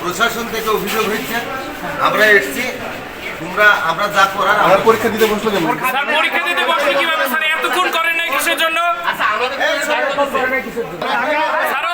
প্রশাসন থেকে অভিযোগ হচ্ছে আমরা এসছি তোমরা আমরা যা করার আমার পরীক্ষা দিতে বসল কেন? স্যার পরীক্ষা দিতে বসলে কীভাবে? স্যার এতক্ষণ করেন নাই কিসের জন্য? স্যারও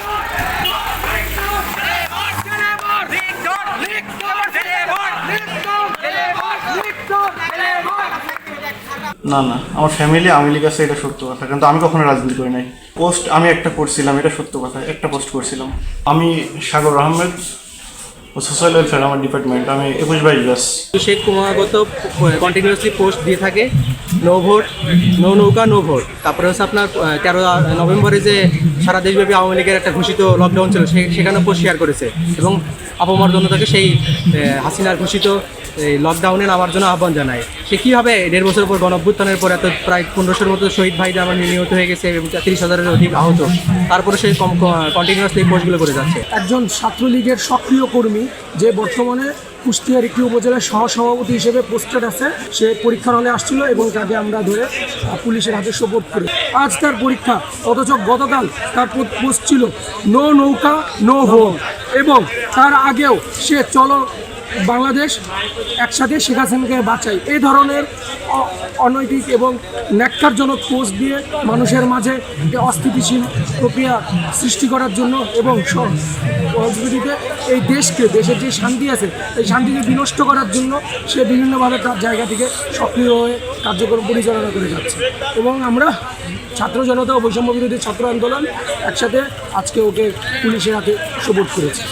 না না, আমার ফ্যামিলি আওয়ামী লীগ আছে এটা সত্য কথা, কিন্তু আমি কখনো রাজনীতি করি নাই। পোস্ট আমি একটা করছিলাম, এটা সত্য কথা, একটা পোস্ট করছিলাম। আমি সাগর আহমেদ ও সোশ্যাল ওয়েলফেয়ার, আমার ডিপার্টমেন্ট আমি একুশ বাইশ ব্যাস। শেখ ক্রমাগত কন্টিনিউয়াসলি পোস্ট দিয়ে থাকে নো ভোট নো নৌকা নো ভোট তারপরে হচ্ছে আপনার তেরো নভেম্বরে যে সারা দেশব্যাপী আওয়ামী লীগের একটা ঘোষিত লকডাউন ছিল সেখানে শেয়ার করেছে এবং অপমর্দনতাকে সেই হাসিনার ঘোষিত এই লকডাউনে নামার জন্য আহ্বান জানায়। সে কীভাবে দেড় বছর পর গণঅভ্যুত্থানের পর এত প্রায় পনেরোশোর মতো শহীদ ভাই আমার নিহত হয়ে গেছে এবং তিরিশ হাজারের অধিক আহত, তারপরে সে কন্টিনিউয়াসলি এই পোস্টগুলো করে যাচ্ছে। একজন ছাত্রলীগের সক্রিয় কর্মী যে বর্তমানে কুষ্টিয়ার একটি উপজেলার সহসভাপতি হিসেবে পোস্টেড আছে, সে পরীক্ষার হলে আসছিল এবং তাকে আমরা ধরে পুলিশের হাতে সোপোর্ট করি। আজ তার পরীক্ষা, অথচ গতকাল তার পোস্ট ছিল, নো নৌকা, নো হোম এবং তার আগেও সে চলো বাংলাদেশ একসাথে শেখ হাসিনাকে বাঁচাই এই ধরনের অনৈতিক এবং ন্যাক্কারজনক পোস্ট দিয়ে মানুষের মাঝে অস্থিতিশীল প্রক্রিয়া সৃষ্টি করার জন্য এবং স- পরিস্থিতিতে এই দেশকে, দেশের যে শান্তি আছে, এই শান্তিকে বিনষ্ট করার জন্য সে বিভিন্নভাবে তার জায়গা থেকে সক্রিয় হয়ে কার্যক্রম পরিচালনা করে যাচ্ছে। এবং আমরা ছাত্র জনতা ও বৈষম্য বিরোধী ছাত্র আন্দোলন একসাথে আজকে ওকে পুলিশের হাতে সুবোধ করেছি।